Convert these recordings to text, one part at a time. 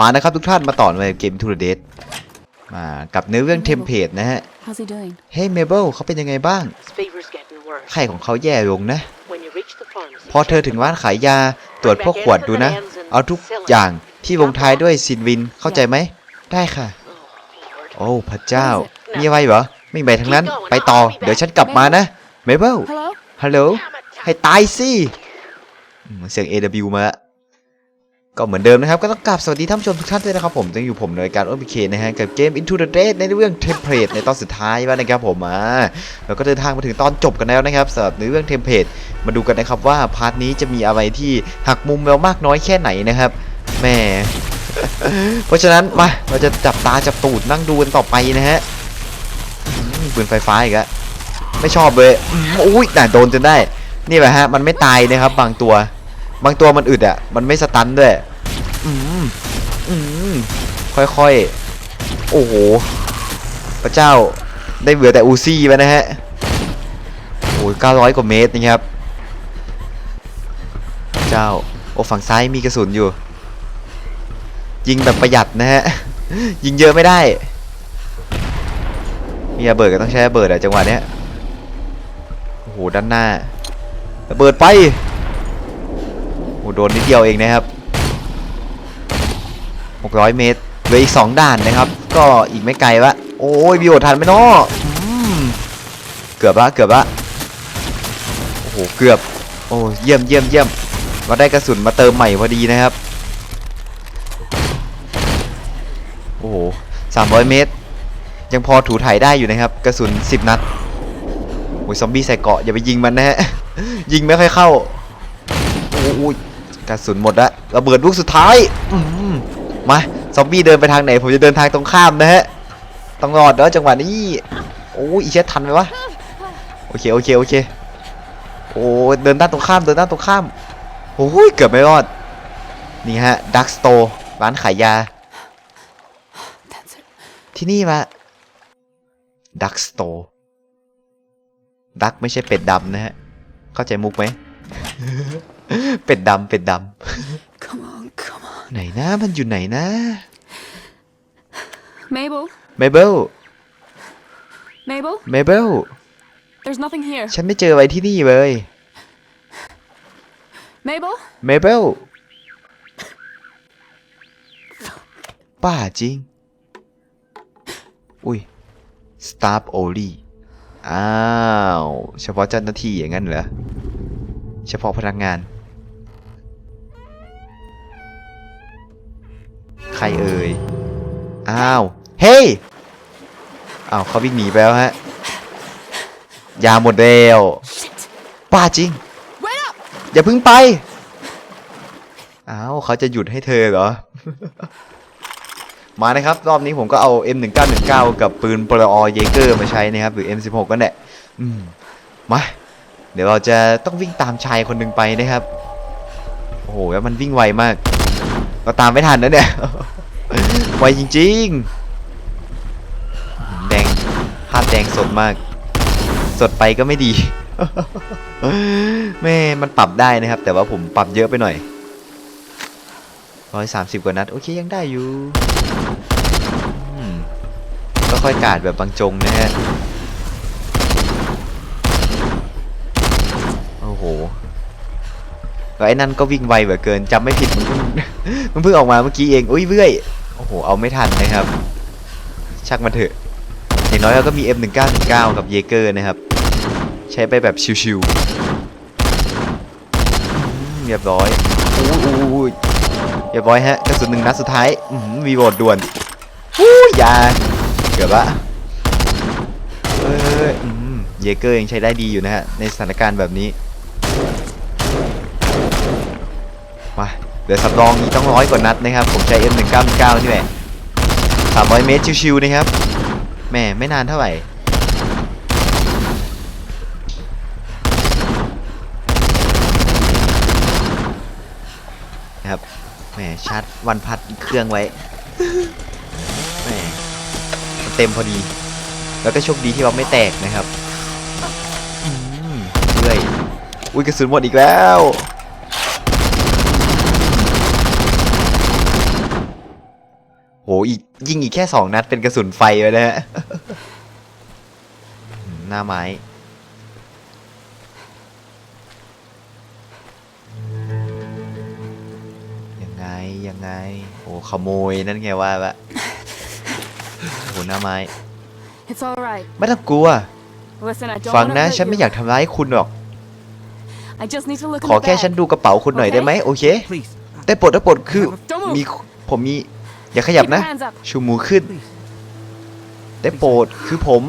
มานะครับทุกท่านมาต่อในเกมทูเดตมากับเนื้อเรื่องเทมเพลตนะฮะ How's he doing? เฮ้ยเมเบิลเขาเป็นยังไงบ้าง His fever's getting worse. ไข้ของเขาแย่ลงนะ When you reach the pharmacy, พอเธอถึงร้านขายยาตรวจพวกขวดดูนะ เอาทุกอย่างที่ลงท้ายด้วยซินวินเข้าใจไหม ได้ค่ะ Oh, Lord. โอ้พระเจ้า มีอะไรเหรอ ไม่มีอะไรทั้งนั้น ไปต่อ เดี๋ยวฉันกลับมานะ เมเบิล Hello? ฮัลโหล ให้ตายสิอืมเสียง AW มาละ ก็เหมือนเดิมนะครับ ก็ต้องกราบสวัสดีท่านผู้ชมทุกท่านด้วยนะครับผมยังอยู่ผมในรายการโอ k เคนะฮะกับเกม Into the Dead ในเรื่อง Template ในตอนสุดท้ายแล้วนะครับผมอ่าแล้วก็เดินทางมาถึงตอนจบกันแล้วนะครับสำหรับในเรื่อง Template มาดูกันนะครับว่าพาร์ทนี้จะมีอะไรที่หักมุมแล้วมากน้อยแค่ไหนนะครับแหม่เพราะฉะนั้นมาเราจะจับตาจับตูดนั่งดูกันต่อไปนะฮะปืนไฟฟ้าอีกแล้วไม่ชอบเลยอืมอุ้ยน่โดนจนได้ นี่แหละฮะมันไม่ตายนะครับบางตัว บางตัวมันอึดอะมันไม่สตันด้วยอืมอืมค่อยๆ โอ้โห พระเจ้าได้เหลือแต่อูซี่ไปนะฮะโอ้ย900 กว่าเมตรนะครับพระเจ้า โอ้ฝั่งซ้ายมีกระสุนอยู่ ยิงแบบประหยัดนะฮะ ยิงเยอะไม่ได้ มีระเบิดก็ต้องใช้ระเบิดอะจังหวะเนี้ย โอ้โห ด้านหน้าระเบิดไป โดนนิดเดียวเองนะครับ600 เมตรเหลืออีก 2 ด่านนะครับ ก็อีกไม่ไกลละโอ้ยวิโอทันไหมเนาะอืมเกือบละเกือบละโอ้โหเกือบ โอ้เยี่ยมเยี่ยมเยี่ยมเราได้กระสุนมาเติมใหม่พอดีนะครับ โอ้โห300 เมตร ยังพอถูถ่ายได้อยู่นะครับ กระสุน 10 นัดโอ้ยซอมบี้ใส่เกาะอย่าไปยิงมันนะฮะยิงไม่ค่อยเข้าโอ้ย กระสุนหมดละระเบิดลูกสุดท้ายอืมาซอมบี้เดินไปทางไหน ผมจะเดินทางตรงข้ามนะฮะต้องรอดเด้อจังหวะนี้โอ้ยอีเช็ดทันไหมวะโอเคโอเคโอเคโอ้ยเดินด้านตรงข้ามเดินด้านตรงข้ามโอ้ยเกือบไม่รอดนี่ฮะดักสโตร์ร้านขายยา ที่นี่มาดักสโตร์ดักไม่ใช่เป็ดดำนะฮะ เข้าใจมุกไหม เป็ดดำเป็ดด Come on, come on. ำไหนนะ มันอยู่ไหนนะ Mabel? เมเบิล Mabel? เมเบิล There's nothing here. ฉันไม่เจออะไรที่นี่เลย Mabel? เมเบิลป้าจริง อุ้ยสตาร์ o โอลี่อ้าว เฉพาะเจ้าหน้าที่อย่างนั้นเหรอ เฉพาะพนักงาน รเอ่ย อ้าว เฮ้ย อ้าวเขาวิ่งหนีไปแล้วฮะ ยาหมดแล้วป้าจริง อย่าพึ่งไป อ้าวเขาจะหยุดให้เธอเหรอ มานะครับ รอบนี้ผมก็เอา M1919 กับปืนปลอเยเกอร์มาใช้นะครับ หรือ M16 ก็แหละอืมมา เดี๋ยวเราจะต้องวิ่งตามชายคนหนึ่งไปนะครับ โอ้โหแล้วมันวิ่งไวมาก เราตามไม่ทันนะเนี่ยไวจริงๆ แดงภาพแดงสดมาก สดไปก็ไม่ดี แม่มันปรับได้นะครับ แต่ว่าผมปรับเยอะไปหน่อยร้อยสามสิบกว่านัด โอเคยังได้อยู่ก็ค่อยกาดแบบบางจงนะฮะ โอ้โหแล้ว ไอ้นั่นก็วิ่งไวเหลือเกินจำไม่ผิดมันเพิ่งมันเพิ่งออกมาเมื่อกี้เองอุ้ยเบื่อยโอ้โหเอาไม่ทันนะครับ ชักมันเถอะอย่างน้อยเราก็มี M1919 กับเยเกอร์นะครับ ใช้ไปแบบชิวๆเรียบร้อยอู้อู้อู้เรียบร้อยฮะกระสุนหนึ่งนัดสุดท้ายมวีโหวตด่วนอู้ยาเกือบละเอ้ยเยเกอร์ยังใช้ได้ดีอยู่นะฮะในสถานการณ์แบบนี้ เหลือสำรองอีกต้องร้อยกว่านัดนะครับ ผมใช้ M199 นี่แหละ300 เมตรชิวๆนะครับแหม่ไม่นานเท่าไหร่นะครับแหมชาร์จวันพัดเครื่องไว้แหมเต็มพอดี แล้วก็โชคดีที่ว่าไม่แตกนะครับเรื่อยอุ้ยกระสุนหมดอีกแล้ว โหอีกยิงอีกแค่สองนัดเป็นกระสุนไฟไปนะฮะอืมหน้าไม้ยังไงยังไงโอ้ขโมยนั่นไงว่าปะโหหน้าไม้ It's all right. ไม่ต้องกลัว Listen, I don't ฟัง wanna นะ hurt ฉันไม่ you. อยากทำร้ายคุณหรอก I just need to look ขอ in the แค่ bag. ฉันดูกระเป๋าคุณหน่อยได้ไหมโอเค Please, ได้โปรดได้โปรดคือ Don't move. มีผมมี อย่าขยับ Keep นะ your hands up. ชูมือขึ้น please. ได้โปรดคือผม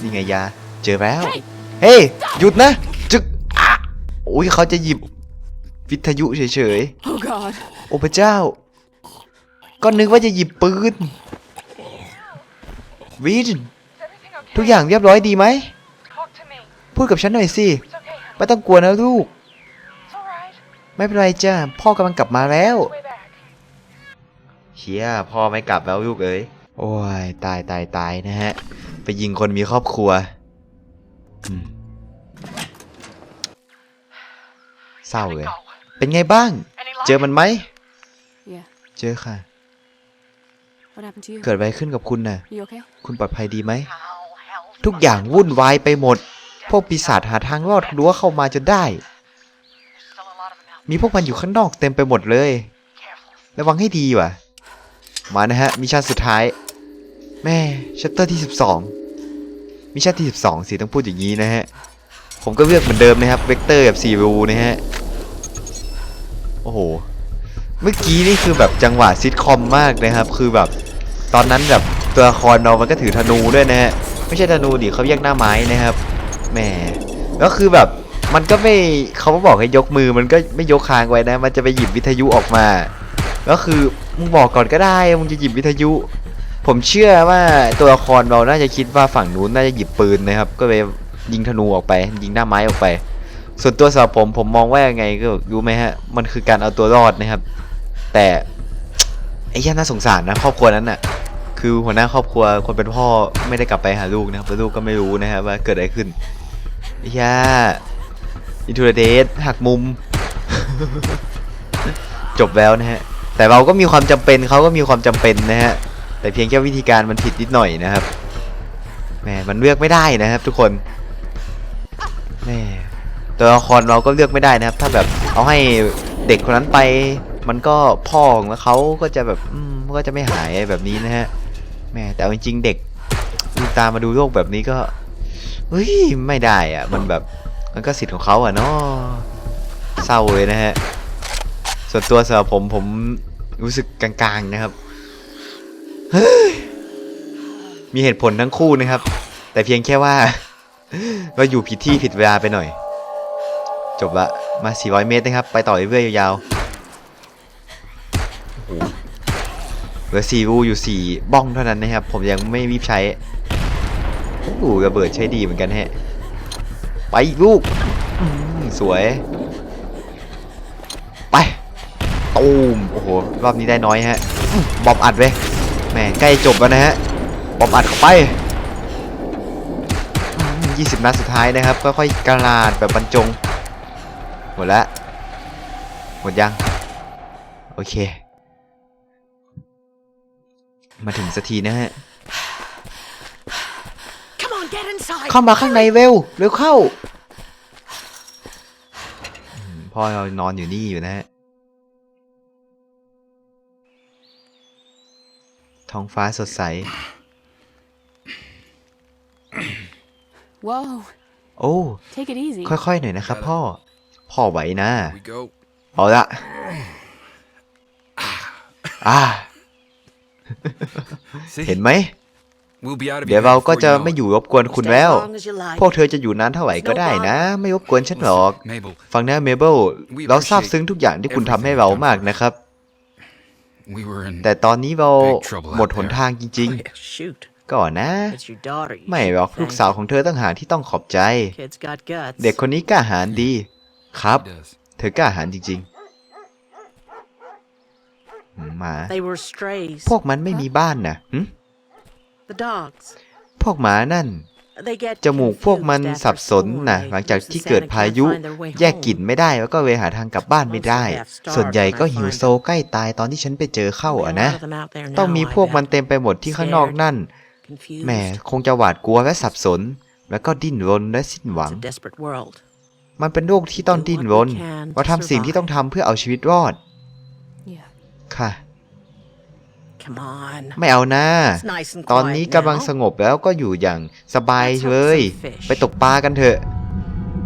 นี่ไงยา เจอแล้ว Hey! เฮ้ย หยุดนะ จึกอะโอ้ยเขาจะหยิบ วิทยุเฉย Oh God. ๆโอ้พระเจ้า ก็นึกว่าจะหยิบปืนวินทุกอย่างเรียบร้อยดีไหม Talk to me. พูดกับฉันหน่อยสิ It's okay, honey. ไม่ต้องกลัวนะลูก It's all right. ไม่เป็นไรจ้า พ่อกำลังกลับมาแล้ว Way back. เชียพ่อไม่กลับแล้วลูกเอ้ยโอ้ยตายตายตายนะฮะ ไปยิงคนมีครอบครัวอืมเศร้าเลย Go. เป็นไงบ้าง Any luck? เจอมันไหม Yeah. เจอค่ะ What happened to you? เกิดอะไรขึ้นกับคุณน่ะ You okay? คุณปลอดภัยดีไหม How hell ทุกอย่างวุ่นวายไปหมด พวกปีศาจหาทางรอดรั้วเข้ามาจนได้ Still a lot of them out. มีพวกมันอยู่ข้างนอกเต็มไปหมดเลย Careful. ระวังให้ดีว่ะ มานะฮะมิชชั่นสุดท้าย แม่ชัตเตอร์ที่ 12มิชชั่นที่ 12สิต้องพูดอย่างนี้นะฮะ ผมก็เลือกเหมือนเดิมนะครับเวกเตอร์กับซีรูนะฮะ โอ้โห เมื่อกี้นี่คือแบบจังหวะซิทคอมมากนะครับ คือแบบตอนนั้นแบบตัวละครเรามันก็ถือธนูด้วยนะฮะ ไม่ใช่ธนูดิเขาเรียกหน้าไม้นะครับแหมแล้วคือแบบมันก็ไม่เขาบอกให้ยกมือมันก็ไม่ยกค้างไว้นะ มันจะไปหยิบวิทยุออกมา ก็คือ มึงบอกก่อนก็ได้ มึงจะหยิบวิทยุ ผมเชื่อว่าตัวละครเราน่าจะคิดว่าฝั่งนู้นน่าจะหยิบปืนนะครับ ก็เลยยิงธนูออกไป ยิงหน้าไม้ออกไป ส่วนตัวสำหรับผมผมมองว่ายังไงก็รู้ไหมฮะ มันคือการเอาตัวรอดนะครับ แต่ไอ้ย่าน่าสงสารนะครอบครัวนั้นน่ะ คือหัวหน้าครอบครัวคนเป็นพ่อไม่ได้กลับไปหาลูกนะครับลูกก็ไม่รู้นะครับว่าเกิดอะไรขึ้นไอ้ย่าอินทูเดสหักมุม จบแล้วนะฮะ แต่เราก็มีความจำเป็นเขาก็มีความจำเป็นนะฮะแต่เพียงแค่วิธีการมันผิดนิดหน่อยนะครับแหมมันเลือกไม่ได้นะครับ ทุกคนแหมตัวละครเราก็เลือกไม่ได้นะครับ ถ้าแบบเอาให้เด็กคนนั้นไป มันก็พ่อของเขาก็จะแบบอืมก็จะไม่หายแบบนี้นะฮะแหมแต่เอาจริงๆเด็กลืมตามมาดูโลกแบบนี้ก็เฮ้ยไม่ได้อะมันแบบมันก็สิทธิ์ของเขาอะเนาะเศร้าเลยนะฮะ ส่วนตัวสำหรับผมผมรู้สึกกลางๆนะครับ มีเหตุผลทั้งคู่นะครับ แต่เพียงแค่ว่า ก็อยู่ผิดที่ผิดเวลาไปหน่อย จบละมา 400 เมตรนะครับ ไปต่อเรื่อยๆยาวๆเหลือ4รูอยู่ 4 บ้องเท่านั้นนะครับ ผมยังไม่รีบใช้โอ้โหระเบิดใช้ดีเหมือนกันแฮะ ไปอีกลูกสวย ตูมโอ้โหรอบนี้ได้น้อยฮะอื้อบอมอัดเว้ยแหมใกล้จบแล้วนะฮะบอมอัดเข้าไปอืม20 นัดสุดท้ายนะครับค่อยๆกระลาดแบบบรรจง หมดแล้วหมดยัง โอเค มาถึงสักทีนะฮะ Come on, get inside. เข้ามาข้างในเร็วเร็วเข้าอืมพ่อเรานอนอยู่นี่อยู่นะฮะ ท้องฟ้าสดใส Whoa. โอ้ Take it easy. ค่อยๆหน่อยนะครับพ่อ พ่อไหวนะ we go. เอาละอ่า See, เห็นไหม we'll be out of เดี๋ยว here เราก็ before จะ you know ไม่ it. อยู่รบกวนคุณ Stay แล้ว as long as you like. พวกเธอจะอยู่นานเท่าไหร่ก็ได้นะ ไม่รบกวนฉันหรอก Listen, Mabel, ฟังนะเมเบิล We เราซาบ appreciate ซึ้งทุกอย่างที่คุณทำให้เรามากนะครับ we were in แต่ตอนนี้เรา Big trouble out หมดหน there. ทางจริง Oh, yeah, shoot. ๆก่อนนะ It's your daughter. You ไม่ should หรอก thank ลูกสาวของเธอตั้งหากที่ต้องขอบใจ Kid's got guts. เด็กคนนี้กล้าหาญดี ครับ He does. เธอกล้าหาญจริงๆอืมหมา They were strays. พวกมันไม่มีบ้านนะหึ The dogs. พวกหมานั่น They get จมูกพวกมัน confused สับ after สน school นะ night หลังจาก because ที่ the เกิด Santa พา can't ยุ find their way แยก home. กลิ่นไม่ได้แล้วก็เลยหาทางกลับบ้านไม่ได้ Most of them have starved ส่วนใหญ่ก็ when I หิว find โซใกล้ตายตอนที่ฉันไปเจอเข้า There'll be อะ a นะ lot of them out there ต้อง now, มี I พวก bet. มันเต็มไปหมดที่ข้างนอกนั่น Confused. แหมคงจะหวาดกลัวและสับสน แล้วก็ดิ้นรนและสิ้นหวัง It's a desperate world. มันเป็นโลกที่ต้องดิ้นรนเราทำสิ่งที่ต้องทำเพื่อเอาชีวิตรอด Yeah. ค่ะ Come on. ไม่เอานะ It's nice and ตอน quiet นี้กำลัง now. สงบแล้วก็อยู่อย่างสบาย Let's hook เลย some fish ไปตกปลากันเถอะ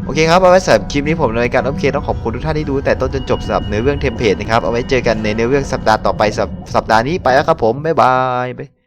โอเคครับ เอาไว้สำหรับคลิปนี้ผมในรายการอัปเคต้องขอบคุณทุกท่านที่ดูแต่ต้นจนจบสำหรับเนื้อเรื่องเทมเพลตนะครับ เอาไว้เจอกันในเนื้อเรื่องสัปดาห์ต่อไปสัปสัปดาห์นี้ไปแล้วครับผม บ๊ายบาย